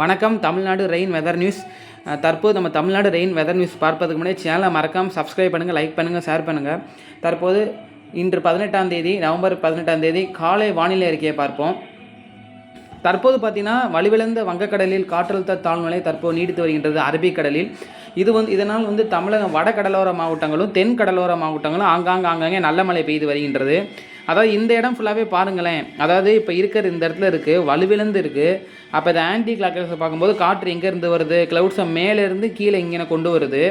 வணக்கம் Tamil Nadu rain weather news. தற்போது நம்ம தமிழ்நாடு ரெயின் வெதர் நியூஸ் பார்ப்பதுக்கு முன்னாடி சேனலை மறக்காமல் சப்ஸ்கிரைப் பண்ணுங்கள் லைக் பண்ணுங்கள் ஷேர் பண்ணுங்கள் தற்போது இன்று பதினெட்டாம் தேதி நவம்பர் பதினெட்டாம் தேதி காலை வானிலை அறிக்கையை பார்ப்போம். தற்போது பார்த்தீங்கன்னா வலுவிழந்த வங்கக்கடலில் காற்றழுத்த தாழ்நிலை தற்போது நீடித்து வருகின்றது அரபிக்கடலில். இது வந்து இதனால் வந்து தமிழகம் வட கடலோர மாவட்டங்களும் தென் கடலோர மாவட்டங்களும் ஆங்காங்க ஆங்காங்கே நல்ல மழை பெய்து வருகின்றது. அதாவது இந்த இடம் ஃபுல்லாகவே பாருங்களேன். அதாவது இப்போ இருக்கிற இந்த இடத்துல இருக்குது வலுவிழந்து இருக்குது அப்போ இந்த ஆன்டி கிளாக்கர்ஸை பார்க்கும்போது காற்று எங்கேருந்து வருது? க்ளவுட்ஸை மேலேருந்து கீழே இங்கே கொண்டு வருது.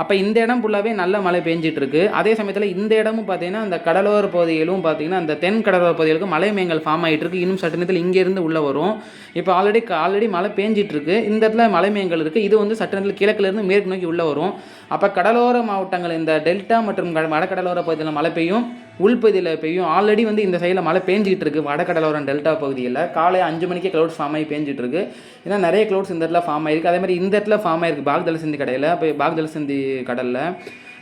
அப்போ இந்த இடம் ஃபுல்லாகவே நல்ல மழை பெஞ்சிட்ருக்கு அதே சமயத்தில் இந்த இடமும் பார்த்தீங்கன்னா அந்த கடலோர பகுதிகளும் பார்த்தீங்கன்னா அந்த தென் கடலோர பகுதிகளுக்கு மலை மேங்கல் ஃபார்ம் ஆகிட்டு இருக்கு. இன்னும் சட்ட நேரத்தில் இங்கேருந்து உள்ளே வரும். இப்போ ஆல்ரெடி ஆல்ரெடி மழை பெஞ்சிட்டுருக்கு இந்த இடத்துல மலை மேங்கல் இருக்குது இது வந்து சட்ட நேரத்தில் கிழக்குலேருந்து மேற்கு நோக்கி உள்ளே வரும். அப்போ கடலோர மாவட்டங்கள் இந்த டெல்டா மற்றும் வடகடலோர பகுதியில் மழை பெய்யும். உள்பகுதியில் பெய்யும். ஆல்ரெடி வந்து இந்த சைடில் மழை பேஞ்சிக்கிட்டு இருக்குது வடகடலோரம் டெல்டா பகுதியில். காலை அஞ்சு மணிக்கே க்ளவுட்ஸ் ஃபார்ம் ஆகி பேஞ்சிட்டு இருக்கு. ஏன்னா நிறைய க்ளவுட்ஸ் இந்த இடத்துல ஃபார்ம் ஆயிருக்கு. அதே மாதிரி இந்த இடத்துல ஃபார்ம் ஆயிருக்கு பாக் ஜலசந்தி கடையில். இப்போ பாக் ஜலசந்தி கடலில்.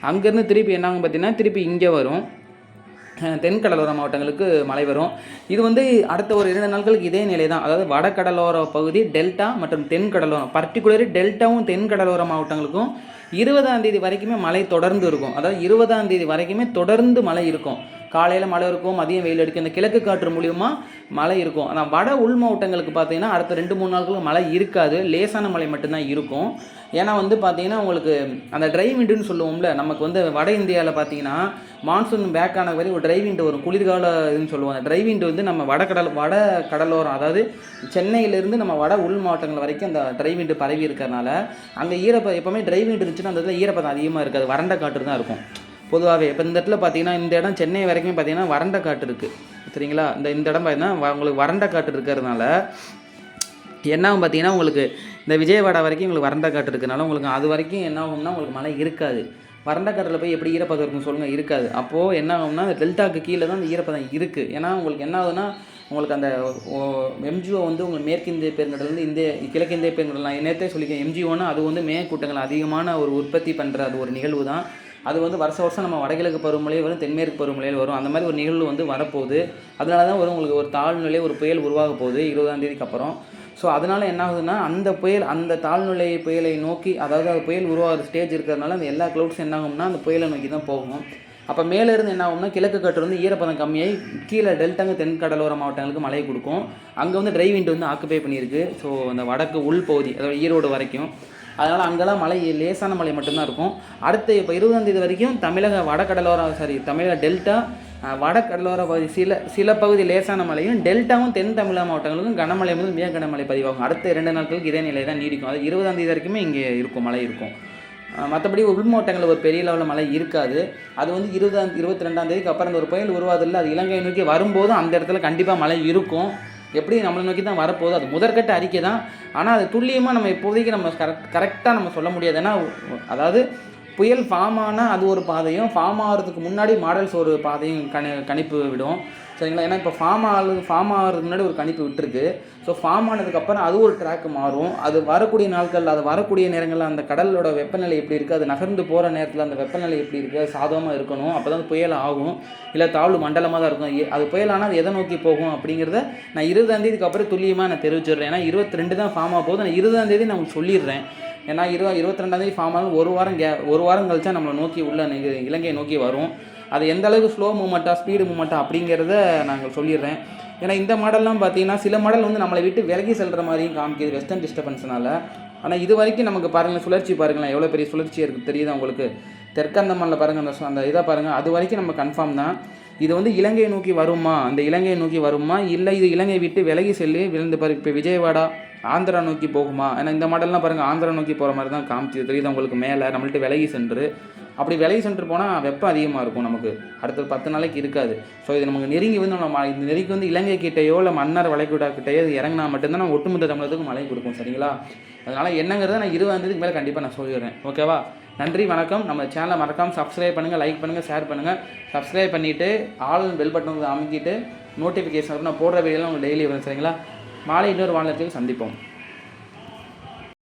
அங்கேருந்து திருப்பி என்னாங்க பார்த்தீங்கன்னா திருப்பி இங்கே வரும். தென்கடலோர தென் கடலோர மாவட்டங்களுக்கு மழை வரும். இது வந்து அடுத்த ஒரு இரண்டு நாட்களுக்கு இதே நிலை தான் அதாவது வடகடலோர பகுதி டெல்டா மற்றும் தென் கடலோரம் பர்டிகுலரி டெல்டாவும் தென் கடலோர மாவட்டங்களுக்கும் இருபதாம் தேதி வரைக்குமே மழை தொடர்ந்து இருக்கும். அதாவது இருபதாம் தேதி வரைக்குமே தொடர்ந்து மழை இருக்கும். காலையில் மழை இருக்கும் மதியம் வெயில் அடிக்கும். இந்த கிழக்கு காற்று மூலியமாக மழை இருக்கும். ஆனால் வட உள் மாவட்டங்களுக்கு பார்த்தீங்கன்னா அடுத்த ரெண்டு மூணு நாட்களுக்கு மழை இருக்காது. லேசான மழை மட்டும்தான் இருக்கும். ஏன்னா வந்து பார்த்தீங்கன்னா உங்களுக்கு அந்த ட்ரை விண்டுன்னு சொல்லுவோம்ல நமக்கு வந்து வட இந்தியாவில் பார்த்தீங்கன்னா மான்சூன் பேக் ஆன வரை ஒரு ட்ரை விண்டு வரும். குளிர்கால இதுன்னு சொல்லுவாங்க ட்ரை விண்டு வந்து நம்ம வடகடல் வட கடலோரம் அதாவது சென்னையிலேருந்து நம்ம வட உள் மாவட்டங்கள் வரைக்கும் அந்த ட்ரை விண்டு பரவி இருக்கிறனால அங்கே ஈரப்ப எப்போவுமே ட்ரை விண்டு இருந்துச்சுன்னா அந்த இதில் ஈரப்பதம் அதிகமாக இருக்காது. வறண்ட காற்று தான் இருக்கும். பொதுவாகவே இப்போ இந்த இடத்துல பார்த்தீங்கன்னா இந்த இடம் சென்னை வரைக்கும் பார்த்தீங்கன்னா வறண்ட காட்டு இருக்குது சரிங்களா? இந்த இந்த இடம் பார்த்தீங்கன்னா வ- உங்களுக்கு வறண்ட காற்று இருக்கிறதுனால என்னாகும் பார்த்தீங்கன்னா உங்களுக்கு இந்த விஜயவாடா வரைக்கும் உங்களுக்கு வறண்ட காற்று இருக்கிறனால உங்களுக்கு அது வரைக்கும் என்ன ஆகும்னா உங்களுக்கு மழை இருக்காது. வறண்ட காற்றில் போய் எப்படி ஈரப்பதம் இருக்கும் சொல்லுங்கள் இருக்காது. அப்போது என்ன ஆகும்னா அந்த டெல்டாக்கு கீழே தான் அந்த ஈரப்பதம் இருக்குது ஏன்னா உங்களுக்கு என்ன ஆகுதுன்னா உங்களுக்கு அந்த எம்ஜிஓ வந்து உங்களுக்கு மேற்கிந்திய பெருங்கடலேருந்து இந்திய கிழக்கிந்திய பெருங்கடல் நான் நேற்றே சொல்லியிருக்கேன் எம்ஜிஓன்னா அது வந்து மேற்கூட்டங்கள் அதிகமான ஒரு உற்பத்தி பண்ணுற அது ஒரு நிகழ்வு தான். அது வந்து வருஷ வருஷம் நம்ம வடகிழக்கு பருவமழை வரும் தென்மேற்கு பருவமழையில் வரும். அந்த மாதிரி ஒரு நிகழ்வு வந்து வரப்போகுது. அதனால தான் வரும் உங்களுக்கு ஒரு தாழ்நிலை ஒரு புயல் உருவாக போகுது இருபதாம் தேதிக்கு அப்புறம். ஸோ அதனால் என்ன ஆகுதுன்னா அந்த புயல் அந்த தாழ்நிலை புயலை நோக்கி அதாவது அது புயல் உருவாகிற ஸ்டேஜ் இருக்கிறதுனால அந்த எல்லா க்ளவுட்ஸ் என்ன ஆகும்னா அந்த புயலை நோக்கி தான் போகும். அப்போ மேலே இருந்து என்ன ஆகும்னா கிழக்கு காற்று வந்து ஈரப்பதம் கம்மியாகி கீழே டெல்டாங்க தென் கடலோர மாவட்டங்களுக்கு மழை கொடுக்கும். அங்கே வந்து ட்ரை விண்ட் வந்து ஆக்குபை பண்ணியிருக்கு. ஸோ அந்த வடக்கு உள் பகுதி அதாவது ஈரோடு வரைக்கும். அதனால் அங்கெல்லாம் மழை லேசான மழை மட்டும்தான் இருக்கும். அடுத்த இப்போ இருபதாம் தேதி வரைக்கும் தமிழக வடகடலோர சாரி தமிழக டெல்டா வடகடலோர பகுதி சில சில பகுதி லேசான மழையும் டெல்டாவும் தென் தமிழக மாவட்டங்களுக்கும் கனமழை முதல் மிக கனமழை பதிவாகும். அடுத்த இரண்டு நாட்களுக்கு இதே நிலை தான் நீடிக்கும். அது இருபதாம் தேதி வரைக்குமே இங்கே இருக்கும் மழை இருக்கும். மற்றபடி உள் மாவட்டங்களில் ஒரு பெரிய லெவலில் மழை இருக்காது. அது வந்து இருபதாம் இருபத்தி ரெண்டாம் தேதிக்கு அப்புறம் அந்த ஒரு புயல் உருவாதில்லை அது இலங்கை நோக்கி வரும்போது அந்த இடத்துல கண்டிப்பாக மழை இருக்கும். எப்படி நம்மளை நோக்கி தான் வரப்போகுது அது முதற்கட்ட அறிக்கை தான். ஆனால் அது துல்லியமாக நம்ம இப்போதைக்கு நம்ம கரெக்ட் கரெக்டாக நம்ம சொல்ல முடியாது. ஏன்னா அதாவது புயல் ஃபார்ம் ஆனால் அது ஒரு பாதையும் ஃபார்ம் ஆகிறதுக்கு முன்னாடி மாடல்ஸ் ஒரு பாதையும் கணி கணிப்பு விடும். சரிங்களா? ஏன்னா இப்போ ஃபார்ம் ஆகுது ஃபார்ம் ஆகிறதுக்கு முன்னாடி ஒரு கணிப்பு விட்டுருக்கு. ஸோ ஃபார்ம் ஆனதுக்கப்புறம் அது ஒரு ட்ராக் மாறும். அது வரக்கூடிய நாட்கள் அது வரக்கூடிய நேரங்களில் அந்த கடலோட வெப்பநிலை எப்படி இருக்குது அது நகர்ந்து போகிற நேரத்தில் அந்த வெப்பநிலை எப்படி இருக்குது அது சாதகமாக இருக்கணும். அப்போ தான் புயல் ஆகும். இல்லை தாழ்வு மண்டலமாக தான் இருக்கும். அது புயல் ஆனால் அது எதை நோக்கி போகும் அப்படிங்கிறத நான் இருபதாந்தேதிக்கு அப்புறம் துல்லியமாக நான் தெரிவிச்சிடுறேன். ஏன்னா இருபத்தி ரெண்டு தான் ஃபார்ம் ஆக போகுது. நான் இருபதாந்தேதி நான் உங்களுக்கு சொல்லிடுறேன். ஏன்னா இரு இருபத்தி ரெண்டாந்தேதி ஃபார்ம் ஆகும் ஒரு வாரம் கே ஒரு வாரம் கழிச்சா நம்மளை நோக்கி உள்ள இலங்கையை நோக்கி வரும். அது எந்த அளவுக்கு ஸ்லோ மூமெண்ட்டாக ஸ்பீடு மூமெண்ட்டாக அப்படிங்கிறத நாங்கள் சொல்லிடுறேன். ஏன்னா இந்த மாடல்லாம் பார்த்தீங்கன்னா சில மாடல் வந்து நம்மளை விட்டு விலகி செல்கிற மாதிரியும் காமிக்குது வெஸ்டர்ன் டிஸ்டர்பன்ஸ்னால ஆனால் இது வரைக்கும் நமக்கு பாருங்கள் சுழற்சி பாருங்களேன் எவ்வளோ பெரிய சுழற்சி இருக்குது தெரியுதா உங்களுக்கு? தெற்கந்தமனில் பாருங்கள் அந்த அந்த இதை பாருங்கள் அது வரைக்கும் நம்ம கன்ஃபார்ம் தான். இது வந்து இலங்கையை நோக்கி வருமா? அந்த இலங்கையை நோக்கி வருமா? இல்லை இது இலங்கையை விட்டு விலகி செல்லி விழுந்து பாரு இப்போ விஜயவாடா ஆந்திரா நோக்கி போகுமா? ஏன்னா இந்த மாடல்லாம் பாருங்கள் ஆந்திரா நோக்கி போகிற மாதிரி தான் காமிச்சு தெரியுது உங்களுக்கு மேலே? நம்மள்ட்ட விலகி சென்று. அப்படி விலகி சென்று போனால் வெப்பம் அதிகமாக இருக்கும் நமக்கு. அடுத்த பத்து நாளைக்கு இருக்காது. ஸோ இது நமக்கு நெருங்கி வந்து நம்ம இந்த நெருங்கி வந்து இலங்கை கிட்டேயோ இல்லை மன்னர் வளைகுடா கிட்டேயோ இது இறங்கினா மட்டும்தான் நம்ம ஒட்டுமொத்த தமிழகத்துக்கு மழை கொடுக்கும் சரிங்களா? அதனால் என்னங்கிறத நான் இருபதாம் தேதிக்கு மேலே கண்டிப்பாக நான் சொல்லிடுறேன். ஓகேவா நன்றி வணக்கம். நம்ம சேனலை மறக்காமல் சப்ஸ்கிரைப் பண்ணுங்கள் லைக் பண்ணுங்கள் ஷேர் பண்ணுங்கள் சப்ஸ்கிரைப் பண்ணிவிட்டு ஆல் பெல் பட்டன் அமைக்கிட்டு நோட்டிஃபிகேஷன் நான் போடுற வீடியோலாம் உங்களுக்கு டெய்லி வரும் சரிங்களா? மாலை இன்னொரு வானிலத்தில் சந்திப்போம்.